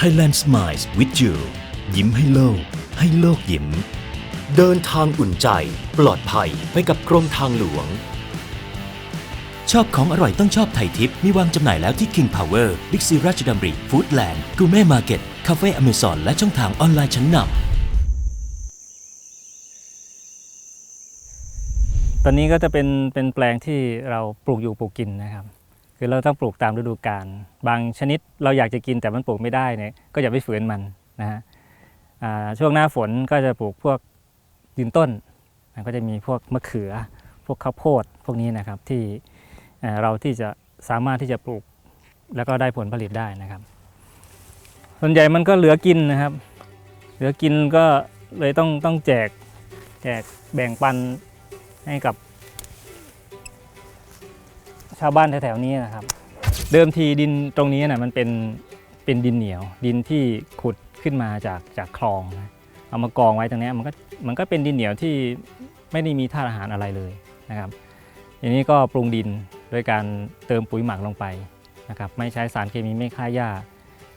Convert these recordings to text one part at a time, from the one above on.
Thailand Smiles with you ยิ้มให้โลก ให้โลกยิ้ม เดินทางอุ่นใจ ปลอดภัยไปกับกรมทางหลวง ชอบของอร่อยต้องชอบไทยทิป มีวางจำหน่ายแล้วที่ King Power Big C ราชดำริ Foodland กูเม่มาร์เก็ตคาเฟ่อเมซอนและช่องทางออนไลน์ชั้นนำตอนนี้ก็จะเป็นเป็นแปลงที่เราปลูกอยู่ปลูกกินนะครับ คือเราต้องปลูกตามฤดูกาลบางชนิดเราอยากจะกินแต่มันปลูกไม่ได้เนี่ยก็อย่าไปฝืนมันนะฮะช่วงหน้าฝนก็จะปลูกพวกยืนต้นก็จะมีพวกมะเขือ พวกข้าวโพดพวกนี้นะครับที่เราที่จะสามารถที่จะปลูกแล้วก็ได้ผลผลิตได้นะครับ ส่วนใหญ่มันก็เหลือกินนะครับ เหลือกินก็เลยต้องต้องแจกแจกแบ่งปันให้กับ ชาวบ้านแถวๆนี้นะครับ เดิมทีดินตรงนี้นะมันเป็นเป็นดินเหนียว ดินที่ขุดขึ้นมาจากจากคลองนะเอามากองไว้ตรงนี้มันก็มันก็เป็นดินเหนียวที่ไม่ได้มีธาตุอาหารอะไรเลยนะครับทีนี้ก็ปรุงดินโดยการเติมปุ๋ยหมักลงไปนะครับไม่ใช้สารเคมีไม่ฆ่าหญ้า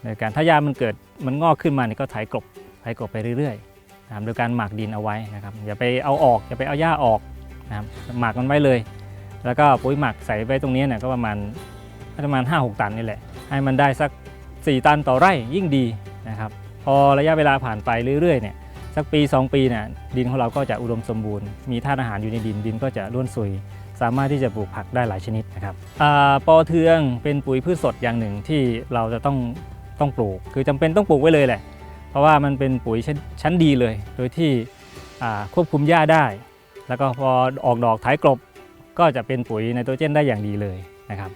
โดยการถ้าหญ้ามันเกิดมันงอกขึ้นมาเนี่ยก็ไถกลบไถกลบไปเรื่อยๆนะครับโดยการหมักดินเอาไว้นะครับอย่าไปเอาออกอย่าไปเอาหญ้าออกนะครับหมักมันไว้เลย แล้วก็ปุ๋ยหมักใส่ไว้ตรงนี้เนี่ยก็ประมาณประมาณ 5-6 ตันนี่แหละ ให้มันได้สัก 4 ตันต่อไร่ยิ่งดีนะครับพอระยะเวลาผ่านไปเรื่อยๆเนี่ยสักปี 2 ปีเนี่ยดินของเราก็จะอุดมสมบูรณ์ มีธาตุอาหารอยู่ในดินดินก็จะร่วนซุย สามารถที่จะปลูกผักได้หลายชนิดนะครับอปอเทืองเป็นปุ๋ยพืชสดอย่างหนึ่งที่เราจะต้องต้องปลูก คือจำเป็นต้องปลูกไว้เลยแหละ เพราะว่ามันเป็นปุ๋ยชั้นชั้นดีเลย โดยที่ควบคุมหญ้าได้ แล้วก็พอออกดอกท้ายกลบ ก็จะเป็นปุ๋ยไนโตรเจนได้อย่างดีเลยนะครับ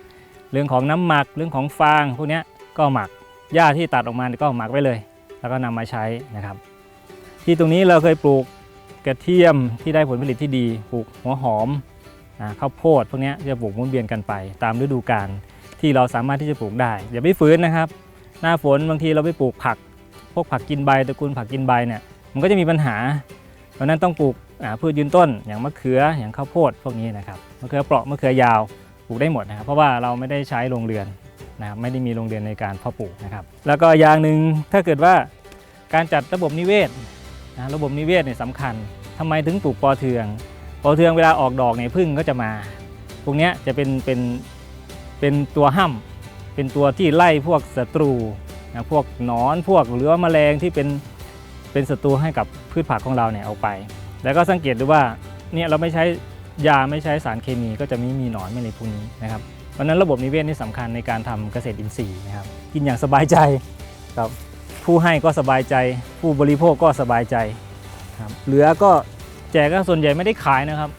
เรื่องของน้ำหมักเรื่องของฟางพวกนี้ก็หมักหญ้าที่ตัดออกมาก็หมักไว้เลย แล้วก็นำมาใช้นะครับ ที่ตรงนี้เราเคยปลูกกระเทียมที่ได้ผลผลิตที่ดีปลูกหัวหอมข้าวโพดพวกนี้จะปลูกมุนเวียนกันไป ตามฤดูกาลที่เราสามารถที่จะปลูกได้อย่าไปฝืนนะครับ หน้าฝนบางทีเราไปปลูกผัก พวกผักกินใบตระกูลผักกินใบเนี่ยมันก็จะมีปัญหาเพราะนั้นต้องปลูก พืชยืนต้น อย่างมะเขืออย่างข้าวโพดพวกนี้นะครับมะเขือเปราะมะเขือยาวปลูกได้หมดนะครับเพราะว่าเราไม่ได้ใช้โรงเรือนนะครับไม่ได้มีโรงเรือนในการเพาะปลูกนะครับแล้วก็อย่างหนึ่งถ้าเกิดว่าการจัดระบบนิเวศนะระบบนิเวศเนี่ยสำคัญทำไมถึงปลูกปอเทืองปอเทืองเวลาออกดอกเนี่ยพึ่งก็จะมา พวกเนี้ยจะเป็นเป็นเป็นตัวห้ำเป็นตัวที่ไล่พวกศัตรูนะพวกหนอนพวกหรือว่าแมลงที่เป็นเป็นศัตรูให้กับพืชผักของเราเนี่ยเอาไป แล้วก็สังเกตดูว่าเนี่ยเราไม่ใช้ยาไม่ใช้สารเคมีก็จะไม่มีหนอนไม่ในพวกนี้นะครับเพราะนั้นระบบนิเวศนี่สำคัญในการทำเกษตรอินทรีย์นะครับกินอย่างสบายใจครับผู้ให้ก็สบายใจ ผู้บริโภคก็สบายใจครับเหลือก็แจกก็ส่วนใหญ่ไม่ได้ขายนะครับ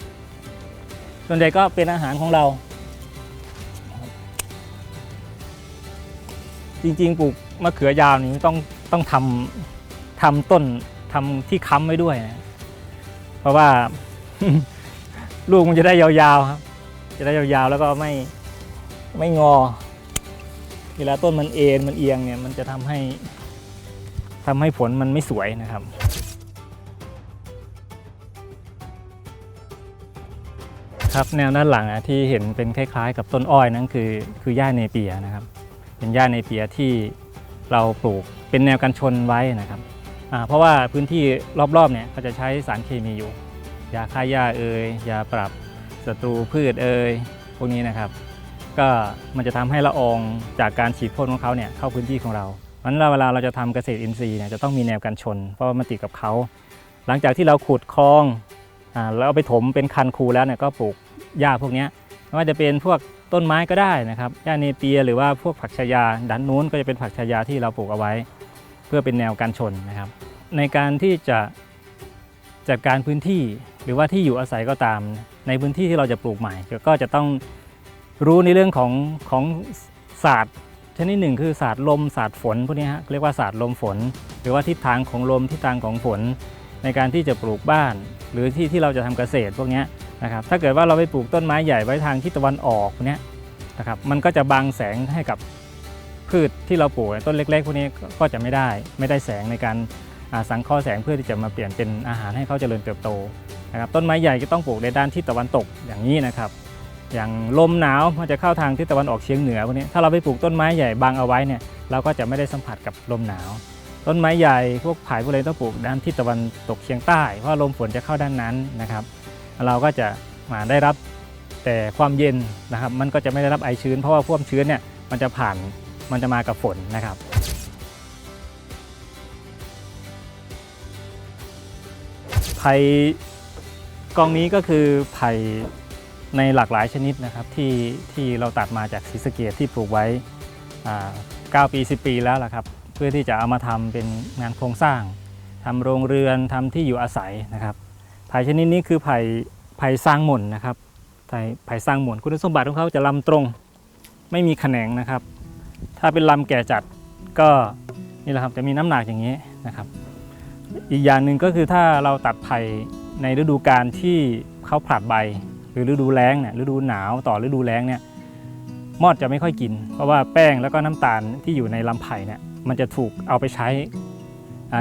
ส่วนใหญ่ก็เป็นอาหารของเรา จริงๆปลูกมะเขือยาวนี้ต้องต้องทำทำต้นทำที่ค้ำไว้ด้วยนะ เพราะว่า ลูกมันจะได้ยาวๆครับ จะได้ยาวๆแล้วก็ไม่ไม่งอ เวลาต้นมันเอ็นมันเอียงเนี่ยมันจะทำให้ทำให้ผลมันไม่สวยนะครับครับแนวด้านหลังอะที่เห็นเป็นคล้ายๆ กับต้นอ้อยนั่นคือคือหญ้าเนเปียนะครับ เป็นหญ้าเนเปียที่เราปลูกเป็นแนวกันชนไว้นะครับ เพราะว่าพื้นที่รอบๆเนี่ยเขาจะใช้สารเคมีอยู่ ยาฆ่าหญ้าเอ่ยยาปรับศัตรูพืชเอ่ยพวกนี้นะครับ ก็มันจะทำให้ละอองจากการฉีดพ่นของเขาเนี่ยเข้าพื้นที่ของเราเพราะฉะนั้นเราเวลาเราจะทำเกษตรอินทรีย์เนี่ยจะต้องมีแนวกันชน เพราะว่ามันติดกับเขา หลังจากที่เราขุดคลองอแล้วเอาไปถมเป็นคันคูแล้วเนี่ยก็ปลูกหญ้าพวกนี้ไม่ว่าจะเป็นพวกต้นไม้ก็ได้นะครับหญ้าเนเปียหรือว่าพวกผักชายาด้านนู้นก็จะเป็นผักชายาที่เราปลูกเอาไว้ เพื่อเป็นแนวกันชนนะครับ ในการที่จะจัดการพื้นที่หรือว่าที่อยู่อาศัยก็ตาม ในพื้นที่ที่เราจะปลูกใหม่ ก็จะต้องรู้ในเรื่องของของศาสตร์ชนิดหนึ่งคือศาสตร์ลมศาสตร์ฝนพวกนี้ฮะเรียกว่าศาสตร์ลมฝน หรือว่าทิศทางของลมทิศทางของฝน ในการที่จะปลูกบ้าน หรือที่ที่เราจะทำเกษตรพวกนี้นะครับถ้าเกิดว่าเราไปปลูกต้นไม้ใหญ่ไว้ทางทิศตะวันออกพวกเนี้ยนะครับมันก็จะบังแสงให้กับ พืชที่เราปลูกต้นเล็ก ๆ พวกนี้ก็จะไม่ได้ไม่ได้แสงในการสังเคราะห์แสงเพื่อที่จะมาเปลี่ยนเป็นอาหารให้เขาเจริญเติบโตนะครับต้นไม้ใหญ่ก็ต้องปลูกในด้านทิศตะวันตกอย่างนี้นะครับ อย่างลมหนาวมันจะเข้าทางทิศตะวันออกเฉียงเหนือพวกนี้ถ้าเราไปปลูกต้นไม้ใหญ่บังเอาไว้เนี่ยเราก็จะไม่ได้สัมผัสกับลมหนาว ต้นไม้ใหญ่พวกไผ่พวกอะไรต้องปลูกด้านทิศตะวันตกเฉียงใต้เพราะลมฝนจะเข้าด้านนั้นนะครับ เราก็จะมาได้รับแต่ความเย็นนะครับ มันก็จะไม่ได้รับไอชื้น เพราะว่าความชื้นเนี่ยมันจะผ่าน มันจะมากับฝนนะครับไผ่กองนี้ก็คือไผ่ในหลากหลายชนิดนะครับที่ที่เราตัดมาจากศรีสะเกดที่ปลูกไว้อ่า9ปี 10 ปีแล้วล่ะครับ เพื่อที่จะเอามาทำเป็นงานโครงสร้างทำโรงเรือนทำที่อยู่อาศัยนะครับไผ่ชนิดนี้คือไผ่ไผ่สร้างหม่นนะครับไผ่ไผ่สร้างหม่นคุณสมบัติของเขาจะลำตรง ไม่มีแขนงนะครับ ถ้าเป็นลำแก่จัดก็นี่แหละครับจะมีน้ำหนักอย่างนี้นะครับ อีกอย่างหนึ่งก็คือถ้าเราตัดไผ่ในฤดูกาลที่เขาผลัดใบ หรือฤดูแล้งเนี่ยฤดูหนาวต่อฤดูแล้งเนี่ยมอดจะไม่ค่อยกิน เพราะว่าแป้งแล้วก็น้ำตาลที่อยู่ในลำไผ่เนี่ยมันจะถูกเอาไปใช้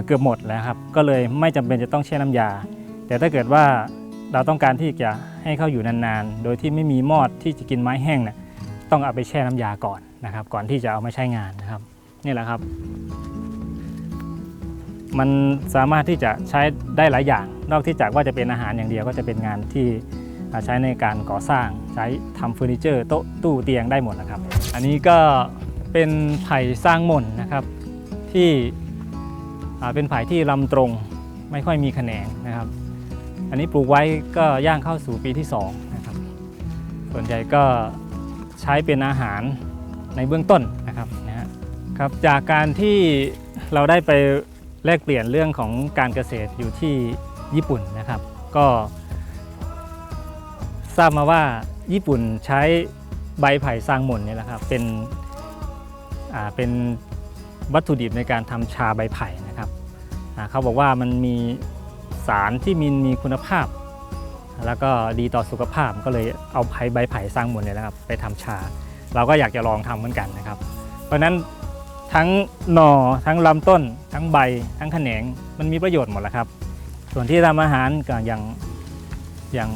เกือบหมดแล้วครับ ก็เลยไม่จำเป็นจะต้องแช่น้ำยา แต่ถ้าเกิดว่าเราต้องการที่จะให้เขาอยู่นานๆ โดยที่ไม่มีมอดที่จะกินไม้แห้งเนี่ยต้องเอาไปแช่น้ำยาก่อน นะครับ ก่อนที่จะเอามาใช้งานนะครับนี่แหละครับ มันสามารถที่จะใช้ได้หลายอย่าง นอกที่จากว่าจะเป็นอาหารอย่างเดียวก็จะเป็นงานที่ใช้ในการก่อสร้างใช้ทำเฟอร์นิเจอร์โต๊ะตู้เตียงได้หมดนะครับ อันนี้ก็เป็นไผ่สร้างหม่นนะครับที่เป็นไผ่ที่ลำตรงไม่ค่อยมีแขนงนะครับ อันนี้ปลูกไว้ก็ย่างเข้าสู่ปีที่สองนะครับส่วนใหญ่ก็ใช้เป็นอาหาร ในเบื้องต้นนะครับนะฮะครับจากการที่เราได้ไปแลกเปลี่ยนเรื่องของการเกษตรอยู่ที่ญี่ปุ่นนะครับ ก็ทราบมาว่าญี่ปุ่นใช้ใบไผ่ซางหม่นเนี่ยแหละครับเป็นอ่าเป็นวัตถุดิบในการทำชาใบไผ่นะครับเขาบอกว่ามันมีสารที่มีมีคุณภาพ แล้วก็ดีต่อสุขภาพก็เลยเอาไผ่ใบไผ่ซางหม่นเนี่ยนะครับไปทำชา เราก็อยากจะลองทำเหมือนกันนะครับ เพราะฉะนั้นทั้งหน่อทั้งลำต้น ทั้งใบ ทั้งแขนงมันมีประโยชน์หมดแหละครับ ส่วนที่ทำอาหารก็อย่างอย่าง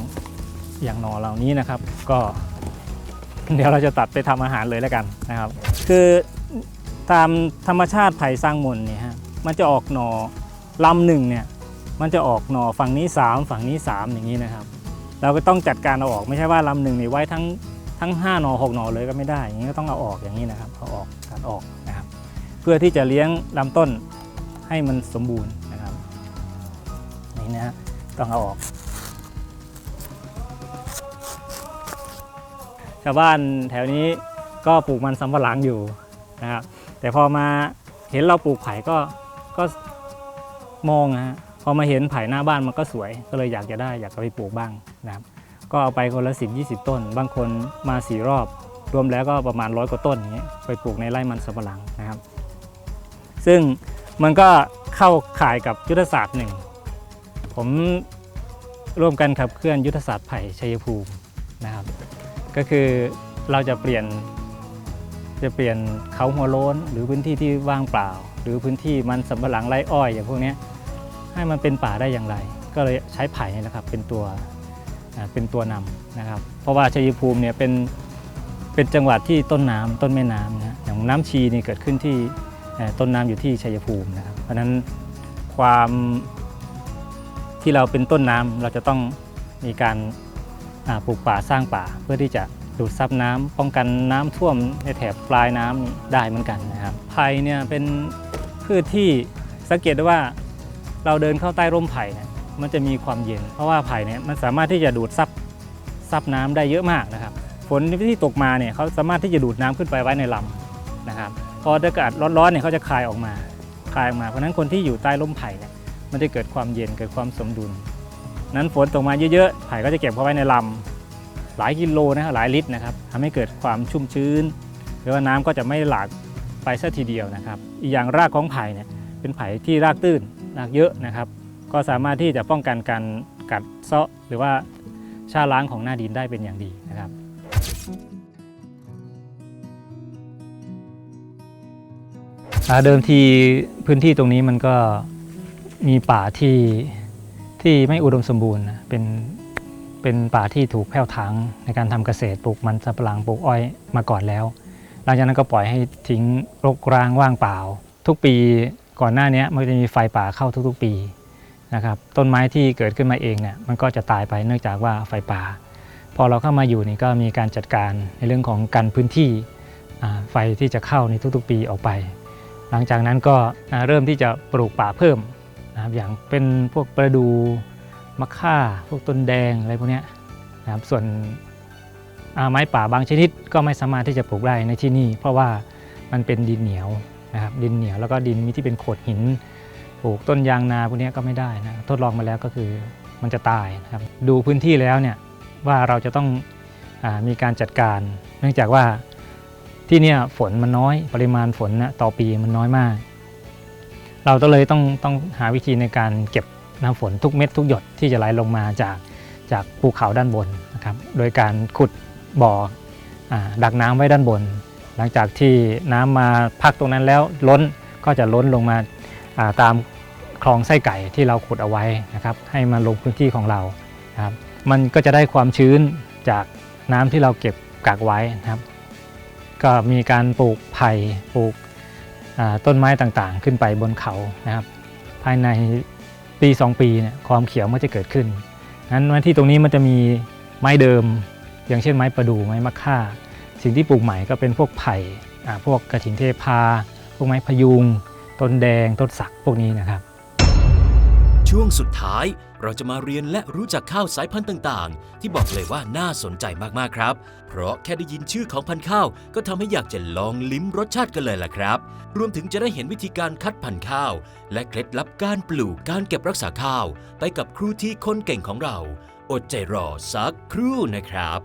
อย่างหน่อเหล่านี้นะครับ ก็ เดี๋ยวเราจะตัดไปทำอาหารเลยแล้วกันนะครับ คือตามธรรมชาติไผ่สร้างมนเนี่ยฮะมันจะออกหน่อลำหนึ่งเนี่ยมันจะออกหน่อฝั่งนี้ 3 ฝั่งนี้ 3 อย่างนี้นะครับ เราก็ต้องจัดการเอาออกไม่ใช่ว่าลำหนึ่งนี่ไว้ทั้ง ทั้ง5หนอ6หนอเลยก็ไม่ได้ อย่างนี้ก็ต้องเอาออกอย่างนี้นะครับเอาออกตัดออกนะครับ เพื่อที่จะเลี้ยงลำต้นให้มันสมบูรณ์นะครับนี่นะฮะต้องเอาออก ชาวบ้านแถวนี้ก็ปลูกมันสำปะหลังอยู่นะครับ แต่พอมาเห็นเราปลูกไผ่ก็ก็มองนะฮะพอมาเห็นไผ่หน้าบ้านมันก็สวย ก็เลยอยากจะได้อยากจะไปปลูกบ้างนะครับ ก็เอาไปคนละ 10 20 ต้น บางคนมาสี่รอบ รวมแล้วก็ประมาณร้อยกว่าต้นอย่างเงี้ยไปปลูกในไร่มันสำปะหลังนะครับ ซึ่งมันก็เข้าข่ายกับยุทธศาสตร์หนึ่ง ผมร่วมกันขับเคลื่อนยุทธศาสตร์ไผ่ชัยภูมินะครับ ก็คือเราจะเปลี่ยนจะเปลี่ยนเขาหัวโล้นหรือพื้นที่ที่ว่างเปล่า หรือพื้นที่มันสำปะหลังไร่อ้อยอย่างพวกนี้ให้มันเป็นป่าได้อย่างไร ก็เลยใช้ไผ่นี่แหละครับเป็นตัว เป็นตัวนำนะครับ เพราะว่าชัยภูมิเนี่ยเป็นเป็นจังหวัดที่ต้นน้ำต้นแม่น้ำนะอย่างน้ำชีนี่เกิดขึ้นที่ต้นน้ำอยู่ที่ชัยภูมินะครับ เพราะฉะนั้นความที่เราเป็นต้นน้ำเราจะต้องมีการปลูกป่าสร้างป่าเพื่อที่จะดูดซับน้ำป้องกันน้ำท่วมในแถบปลายน้ำนี่ได้เหมือนกันนะครับไผ่เนี่ยเป็นพืชที่สังเกตได้ว่าเราเดินเข้าใต้ร่มไผ่เนี่ย มันจะมีความเย็น เพราะว่าไผ่เนี่ยมันสามารถที่จะดูดซับซับน้ำได้เยอะมากนะครับฝนที่ตกมาเนี่ยเขาสามารถที่จะดูดน้ำขึ้นไปไว้ในลำนะครับพออากาศร้อนๆเนี่ยเขาจะคายออกมาคายออกมาเพราะนั้นคนที่อยู่ใต้ร่มไผ่เนี่ยมันจะเกิดความเย็นเกิดความสมดุล นั้นฝนตกมาเยอะๆไผ่ก็จะเก็บเข้าไว้ในลำหลายกิโลนะครับหลายลิตรนะครับทำให้เกิดความชุ่มชื้นหรือว่าน้ำก็จะไม่หลากไปซะทีเดียวนะครับ อีกอย่างรากของไผ่เนี่ยเป็นไผ่ที่รากตื้นรากเยอะนะครับ ก็สามารถที่จะป้องกันการกัดเซาะหรือว่าชาล้างของหน้าดินได้เป็นอย่างดีนะครับเดิมทีพื้นที่ตรงนี้มันก็มีป่าที่ที่ไม่อุดมสมบูรณ์เป็นเป็นป่าที่ถูกแผ่วถางในการทำเกษตรปลูกมันสำปะหลังปลูกอ้อยมาก่อนแล้ว หลังจากนั้นก็ปล่อยให้ทิ้งรกร้างว่างเปล่า ทุกปีก่อนหน้านี้มันจะมีไฟป่าเข้าทุกๆปี นะครับต้นไม้ที่เกิดขึ้นมาเองเนี่ยมันก็จะตายไปเนื่องจากว่าไฟป่า พอเราเข้ามาอยู่นี่ก็มีการจัดการในเรื่องของกันพื้นที่ไฟที่จะเข้าในทุกๆปีออกไป หลังจากนั้นก็เริ่มที่จะปลูกป่าเพิ่มนะครับอย่างเป็นพวกประดูมะค่า พวกต้นแดงอะไรพวกนี้นะครับส่วนไม้ป่าบางชนิดก็ไม่สามารถที่จะปลูกได้ในที่นี่ เพราะว่ามันเป็นดินเหนียวนะครับดินเหนียวแล้วก็ดินมีที่เป็นโขดหิน ปลูกต้นยางนาพวกนี้ก็ไม่ได้นะทดลองมาแล้วก็คือมันจะตายนะครับดูพื้นที่แล้วเนี่ยว่าเราจะต้องอมีการจัดการ เนื่องจากว่าที่เนี่ยฝนมันน้อยปริมาณฝนนะต่อปีมันน้อยมาก เราก็เลยต้องต้องหาวิธีในการเก็บน้ำฝนทุกเม็ดทุกหยดที่จะไหลลงมาจากจากภูเขาด้านบนนะครับ โดยการขุดบ่ออดักน้ำไว้ด้านบน หลังจากที่น้ำมาพักตรงนั้นแล้วล้นก็จะล้นลงมา ตามคลองไส้ไก่ที่เราขุดเอาไว้นะครับ ให้มาลงพื้นที่ของเรานะครับ มันก็จะได้ความชื้นจากน้ำที่เราเก็บกักไว้นะครับ ก็มีการปลูกไผ่ปลูกต้นไม้ต่างๆ ขึ้นไปบนเขานะครับ ภายในปี 2 ปีเนี่ยความเขียวมันจะเกิดขึ้นนั้นที่ตรงนี้มันจะมีไม้เดิม อย่างเช่นไม้ประดู่ไม้มะค่า สิ่งที่ปลูกใหม่ก็เป็นพวกไผ่พวกกระถินเทพา พวกไม้พยุง ต้นแดงต้นสักพวกนี้นะครับ ช่วงสุดท้ายเราจะมาเรียนและรู้จักข้าวสายพันธุ์ต่างๆ ที่บอกเลยว่าน่าสนใจมากๆครับ เพราะแค่ได้ยินชื่อของพันธุ์ข้าว ก็ทำให้อยากจะลองลิ้มรสชาติกันเลยล่ะครับ รวมถึงจะได้เห็นวิธีการคัดพันธุ์ข้าว และเคล็ดลับการปลูกการเก็บรักษาข้าว ไปกับครูที่คนเก่งของเรา อดใจรอสักครู่นะครับ